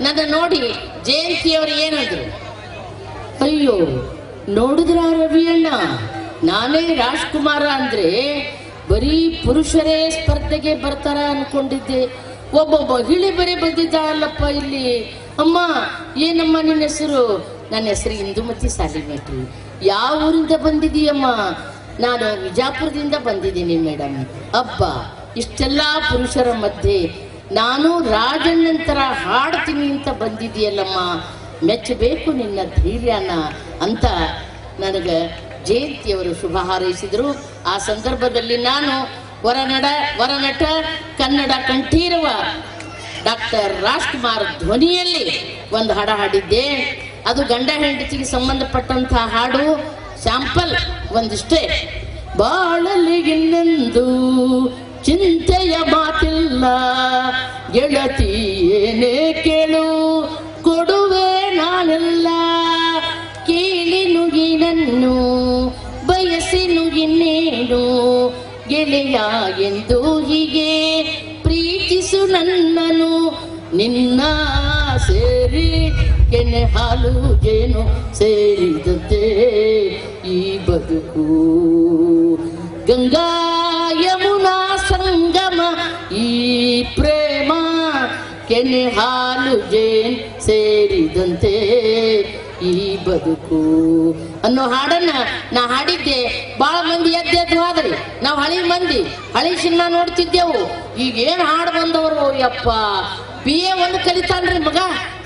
ನನ್ನ ನೋಡಿ, ಜಯಂತಿಯವರು ಏನಂದ್ರು? ಅಯ್ಯೋ, ನೋಡಿದ್ರ ರವಿಯಣ್ಣ? ನಾನೇ ರಾಜ್ಕುಮಾರ ಅಂದ್ರೆ ಬರೀ ಪುರುಷರೇ ಸ್ಪರ್ಧೆಗೆ ಬರ್ತಾರ ಅನ್ಕೊಂಡಿದ್ದೆ. ಒಬ್ಬ ಮಹಿಳೆ ಬರೀ ಬಂದಿದ್ದಾಳಲ್ಲಪ್ಪ ಇಲ್ಲಿ. ಅಮ್ಮ, ಏನಮ್ಮ ನಿನ್ನ ಹೆಸರು? ನನ್ನ ಹೆಸರು ಇಂದುಮತಿ ಸಾಲಿಮೇಟ್ರಿ. ಯಾವ ಊರಿಂದ ಬಂದಿದೀಯಮ್ಮ ನಾನು ವಿಜಾಪುರದಿಂದ ಬಂದಿದ್ದೀನಿ ಮೇಡಮ್. ಅಪ್ಪ ಇಷ್ಟೆಲ್ಲ ಪುರುಷರ ಮಧ್ಯೆ ನಾನು ರಾಜಣ್ಣಂತರ ಹಾಡ್ತೀನಿ ಅಂತ ಬಂದಿದೆಯಲ್ಲಮ್ಮ ಮೆಚ್ಚಬೇಕು ನಿನ್ನ ಧೈರ್ಯನ ಅಂತ ನನಗೆ ಜಯಂತಿಯವರು ಶುಭ ಹಾರೈಸಿದರು. ಆ ಸಂದರ್ಭದಲ್ಲಿ ನಾನು ವರನಡ ವರನಟ ಕನ್ನಡ ಕಂಠೀರವ ಡಾಕ್ಟರ್ ರಾಜ್ಕುಮಾರ್ ಧ್ವನಿಯಲ್ಲಿ ಒಂದು ಹಾಡ ಹಾಡಿದ್ದೆ. ಅದು ಗಂಡ ಹೆಂಡತಿಗೆ ಸಂಬಂಧಪಟ್ಟಂತಹ ಹಾಡು. ಸ್ಯಾಂಪಲ್ ಒಂದಿಷ್ಟೇ. ಬಾಳಲಿಗಿನ್ನೆಂದು ಚಿಂತೆಯ ಮಾತಿಲ್ಲ. ಗೆಳತಿ ಏನೇ ಕೇಳು, ಕೊಡುವೆ ನಾನೆಲ್ಲ. ಕೇಳಿ ನುಗಿನನ್ನು ಬಯಸಿ ನುಗಿನೇನು ಗೆಳೆಯ ಎಂದು ಹೀಗೆ ಪ್ರೀತಿಸು ನನ್ನನು ನಿನ್ನ ಸೇರಿ ಕೆನೆ ಹಾಲು ಜೇನು ಸೇರಿದಂತೆ ಈ ಬದುಕು. ಗಂಗಾ ಯಮುನಾ ಸಂಗಮ ಈ ಕೆನೆ ಹಾಲು ಜೇನ್ ಸೇರಿದಂತೆ ಈ ಬದುಕು. ಅನ್ನೋ ಹಾಡನ್ನ ನಾ ಹಾಡಿದ್ದೆ. ಬಹಳ ಮಂದಿ ಎದ್ದೆದ್ದು ಹೋದ್ರಿ. ನಾವು ಹಳಿ ಮಂದಿ, ಹಳಿ ಸಿನಿಮಾ ನೋಡ್ತಿದ್ದೆವು. ಈಗ ಏನ್ ಹಾಡು ಬಂದವರು ಯಪ್ಪ. ಬಿ ಎ ಒಂದು ಕಲಿತಾನ್ರಿ ಮಗ.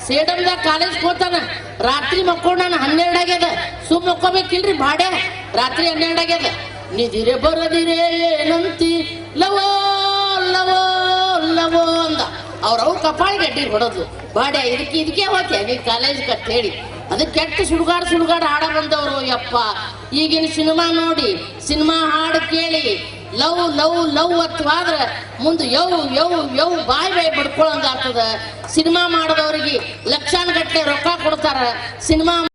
ಸೇಡಮ್ದಾಗ ಕಾಲೇಜ್ ಹೋತಾನ. ರಾತ್ರಿ ಮಕ್ಕೊಂಡಾನ ಹನ್ನೆರಡು ಆಗ್ಯದ. ಸುಮ್ ಮಕ್ಕೋಬೇಕಿಲ್ರಿ ಬಾಡೆ ರಾತ್ರಿ ಹನ್ನೆರಡು ಆಗ್ಯದ. ನಿದಿರೆ ಬರದಿರೆ ಏನಂತಿ ಲವೋ ಲವೋ. ಅವ್ರವ್ರ ಕಪಾಳಿ ಗಡ್ಡಿ ಹೊಡೋದು ಬಾಡೆ ಇದಕ್ಕೆ ಇದಕ್ಕೆ ಹೋಗ್ತೀಯ? ನೀ ಕಾಲೇಜ್ ಕಟ್ ಹೇಳಿ. ಅದಕ್ಕೆ ಕೆಟ್ಟ ಸುಡುಗಾಡು ಸುಡುಗಾಡು ಹಾಡ ಬಂದವರು, ಯಪ್ಪ. ಈಗಿನ ಸಿನಿಮಾ ನೋಡಿ, ಸಿನಿಮಾ ಹಾಡು ಕೇಳಿ. ಲವ್ ಲವ್ ಲವ್ ಅತ್ವಾದ್ರ ಮುಂದೆ ಯವ್ ಯವ್ ಯವ್ ಬಾಯ್ ಬಾಯ್ ಬಡ್ಕೊಳಂಗ ಆಗ್ತದ ಸಿನಿಮಾ ಮಾಡಿದವ್ರಿಗೆ ಲಕ್ಷಾನ್ ಗಟ್ಟಲೆ ರೊಕ್ಕ ಕೊಡ್ತಾರ. ಸಿನಿಮಾ